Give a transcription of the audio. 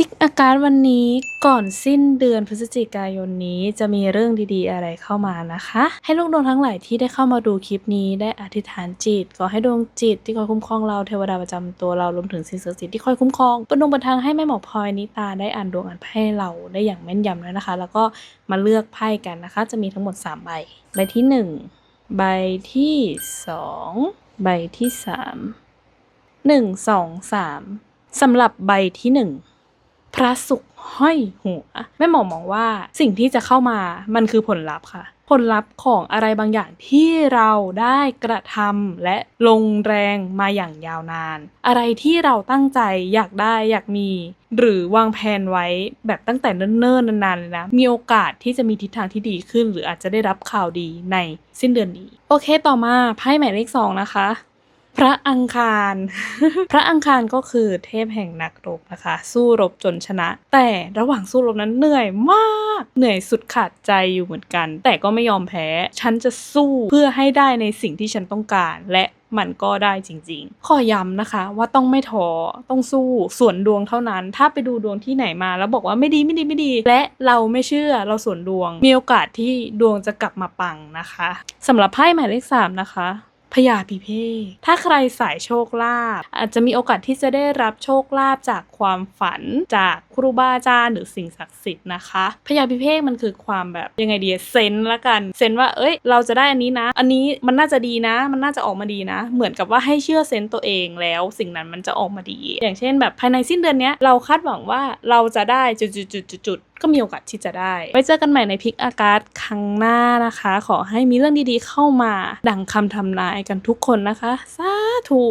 พิกอาการวันนี้ก่อนสิ้นเดือนพฤศจิกายนนี้จะมีเรื่องดีๆอะไรเข้ามานะคะ ให้ลูกดวงทั้งหลายที่ได้เข้ามาดูคลิปนี้ได้อธิษฐานจิตขอให้ดวงจิตที่คอยคุ้มครองเราเทวดาประจำตัวเรารวมถึงสิ่งศักดิ์สิทธิ์ที่คอยคุ้มครองเป็นดวงบันทางให้แม่หมอพลอยนิตาได้อ่านดวงอ่านไพ่ให้เราได้อย่างแม่นยำแล้วนะคะ แล้วก็มาเลือกไพ่กันนะคะ จะมีทั้งหมด 3 ใบ ใบที่ 1 ใบที่ 2 ใบที่สามหนึ่งสองสามสำหรับใบที่หนึ่ง ระศุกร์ห้อยหัวแม่หมอมองว่าสิ่งที่จะเข้ามามันคือผลลัพธ์ค่ะ ผลลัพธ์ของอะไรบางอย่างที่เราได้กระทำและลงแรงมาอย่างยาวนาน อะไรที่เราตั้งใจอยากได้อยากมี หรือวางแผนไว้แบบตั้งแต่เนิ่นๆนานๆเลยนะมีโอกาสที่จะมีทิศทางที่ดีขึ้น หรืออาจจะได้รับข่าวดีในสิ้นเดือนนี้ โอเคต่อมาไพ่หมายเลขสองนะคะ พระอังคาร พระอังคารก็คือเทพแห่งนักรบนะคะ สู้รบจนชนะ แต่ระหว่างสู้รบนั้นเหนื่อยมาก เหนื่อยสุดขาดใจอยู่เหมือนกัน แต่ก็ไม่ยอมแพ้ ฉันจะสู้เพื่อให้ได้ในสิ่งที่ฉันต้องการและมันก็ได้จริงๆ ขอย้ำนะคะว่าต้องไม่ท้อ ต้องสู้ ส่วนดวงเท่านั้น ถ้าไปดูดวงที่ไหนมาแล้วบอกว่าไม่ดีไม่ดีไม่ดี และเราไม่เชื่อเราส่วนดวง มีโอกาสที่ดวงจะกลับมาปังนะคะสำหรับไพ่หมายเลขสามนะคะ ญาพิเภกถ้าใครสายโชคลาภอาจจะมีโอกาสที่จะได้รับโชคลาภจากความฝันจากครูบาอาจารย์หรือสิ่งศักดิ์สิทธิ์นะคะพญาพิเภกมันคือความแบบยังไงดีเซนละกันเซนว่าเอ้ย เราจะได้อันนี้นะ อันนี้มันน่าจะดีนะ มันน่าจะออกมาดีนะ เหมือนกับว่าให้เชื่อเซนส์ตัวเองแล้ว สิ่งนั้นมันจะออกมาดี อย่างเช่น แบบภายในสิ้นเดือนนี้เราคาดหวังว่าเราจะได้จุดๆๆๆ ก็มีโอกาสที่จะได้ ไว้เจอกันใหม่ในพิกอากาศครั้งหน้านะคะ ขอให้มีเรื่องดีๆเข้ามา ดังคำทำนายกันทุกคนนะคะ สาธุ